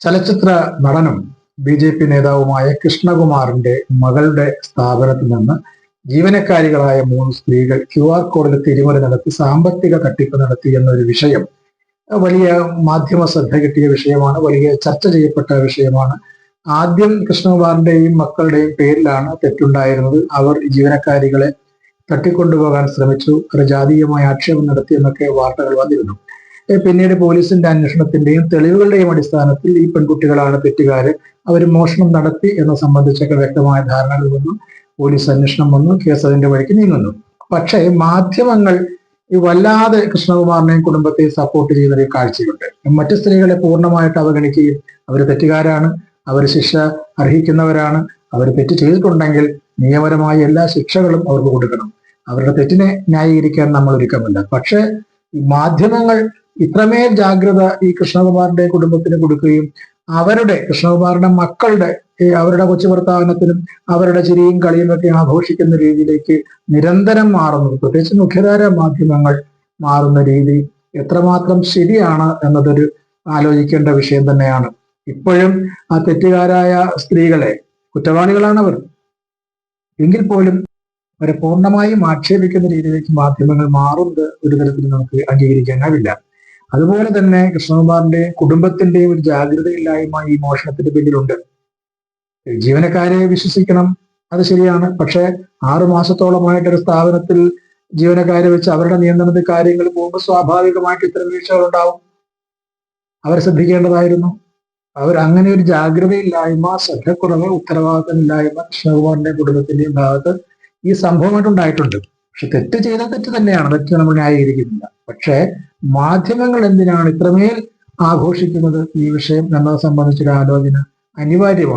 ചലച്ചിത്ര നടനും B J P നേതാവുമായ കൃഷ്ണകുമാറിന്റെ മകളുടെ സ്ഥാപനത്തിൽ നിന്ന് ജീവനക്കാരികളായ മൂന്ന് സ്ത്രീകൾ ക്യു ആർ കോഡിൽ തിരിമറി നടത്തി സാമ്പത്തിക തട്ടിപ്പ് നടത്തി എന്നൊരു വിഷയം. വലിയ മാധ്യമ ശ്രദ്ധ കിട്ടിയ വിഷയമാണ് വലിയ ചർച്ച ചെയ്യപ്പെട്ട വിഷയമാണ്. ആദ്യം കൃഷ്ണകുമാറിന്റെയും മക്കളുടെയും പേരിലാണ് തെറ്റുണ്ടായിരുന്നത്. അവർ ജീവനക്കാരികളെ തട്ടിക്കൊണ്ടുപോകാൻ ശ്രമിച്ചു. ഒരു ജാതീയമായ ആക്ഷേപം നടത്തി എന്നൊക്കെ വാർത്തകൾ വന്നിരുന്നു. പിന്നീട് പോലീസിന്റെ അന്വേഷണത്തിന്റെയും തെളിവുകളുടെയും അടിസ്ഥാനത്തിൽ ഈ പെൺകുട്ടികളാണ് തെറ്റുകാര്. അവർ മോഷണം നടത്തി എന്ന സംബന്ധിച്ചൊക്കെ വ്യക്തമായ ധാരണകൾ വന്നു. പോലീസ് അന്വേഷണം വന്നു. കേസ് അതിന്റെ വഴിക്ക് നീങ്ങുന്നു. പക്ഷേ മാധ്യമങ്ങൾ ഈ വല്ലാതെ കൃഷ്ണകുമാറിനെയും കുടുംബത്തെയും സപ്പോർട്ട് ചെയ്യുന്ന ഒരു കാഴ്ചയുണ്ട്. മറ്റ് സ്ത്രീകളെ പൂർണമായിട്ട് അവഗണിക്കുകയും അവർ തെറ്റുകാരാണ്. അവർ ശിക്ഷ അർഹിക്കുന്നവരാണ്. അവർ തെറ്റ് ചെയ്തിട്ടുണ്ടെങ്കിൽ നിയമപരമായ എല്ലാ ശിക്ഷകളും അവർക്ക് കൊടുക്കണം. അവരുടെ തെറ്റിനെ ന്യായീകരിക്കാൻ നമ്മൾ ഒരുക്കമില്ല പക്ഷേ മാധ്യമങ്ങൾ ഇത്രമേൽ ജാഗ്രത ഈ കൃഷ്ണകുമാറിന്റെ കുടുംബത്തിന് കൊടുക്കുകയും അവരുടെ കൃഷ്ണകുമാറിന്റെ മക്കളുടെ അവരുടെ കൊച്ചു ഭർത്താവിനത്തിനും അവരുടെ ചിരിയും കളിയും ഒക്കെ ആഘോഷിക്കുന്ന രീതിയിലേക്ക് നിരന്തരം മാറുന്നത്. പ്രത്യേകിച്ച് മുഖ്യധാര മാധ്യമങ്ങൾ മാറുന്ന രീതി എത്രമാത്രം ശരിയാണ് എന്നതൊരു ആലോചിക്കേണ്ട വിഷയം തന്നെയാണ്. ഇപ്പോഴും ആ തെറ്റുകാരായ സ്ത്രീകളെ കുറ്റവാളികളാണ് അവർ എങ്കിൽ പോലും അവരെ പൂർണമായും ആക്ഷേപിക്കുന്ന രീതിയിലേക്ക് മാധ്യമങ്ങൾ മാറുന്നത് ഒരു തരത്തിൽ നമുക്ക് അംഗീകരിക്കാനാവില്ല. അതുപോലെ തന്നെ കൃഷ്ണകുമാറിന്റെ കുടുംബത്തിന്റെയും ഒരു ജാഗ്രതയില്ലായ്മ ഈ മോഷണത്തിന്റെ പിന്നിലുണ്ട്. ജീവനക്കാരെ വിശ്വസിക്കണം അത് ശരിയാണ്. പക്ഷെ ആറു മാസത്തോളമായിട്ട് ഒരു സ്ഥാപനത്തിൽ ജീവനക്കാരെ വെച്ച് അവരുടെ നിയന്ത്രണത്തിൽ കാര്യങ്ങൾ പോകുമ്പോൾ സ്വാഭാവികമായിട്ട് ഇത്തരം വീഴ്ചകൾ ഉണ്ടാവും. അവർ ശ്രദ്ധിക്കേണ്ടതായിരുന്നു. അവർ അങ്ങനെ ഒരു ജാഗ്രതയില്ലായ്മ ശ്രദ്ധക്കുറവ് ഉത്തരവാദിത്തമില്ലായ്മ കൃഷ്ണകുമാറിന്റെ കുടുംബത്തിന്റെയും ഭാഗത്ത് ഈ സംഭവമായിട്ടുണ്ടായിട്ടുണ്ട് പക്ഷെ തെറ്റ് ചെയ്ത തെറ്റ് തന്നെയാണ്. തെറ്റ് നമ്മൾ ന്യായീകരിക്കുന്നില്ല. പക്ഷേ മാധ്യമങ്ങൾ എന്തിനാണ് ഇത്രമേൽ ആഘോഷിക്കുന്നത്? ഈ വിഷയം എന്നത് സംബന്ധിച്ചൊരു ആലോചന അനിവാര്യമാണ്.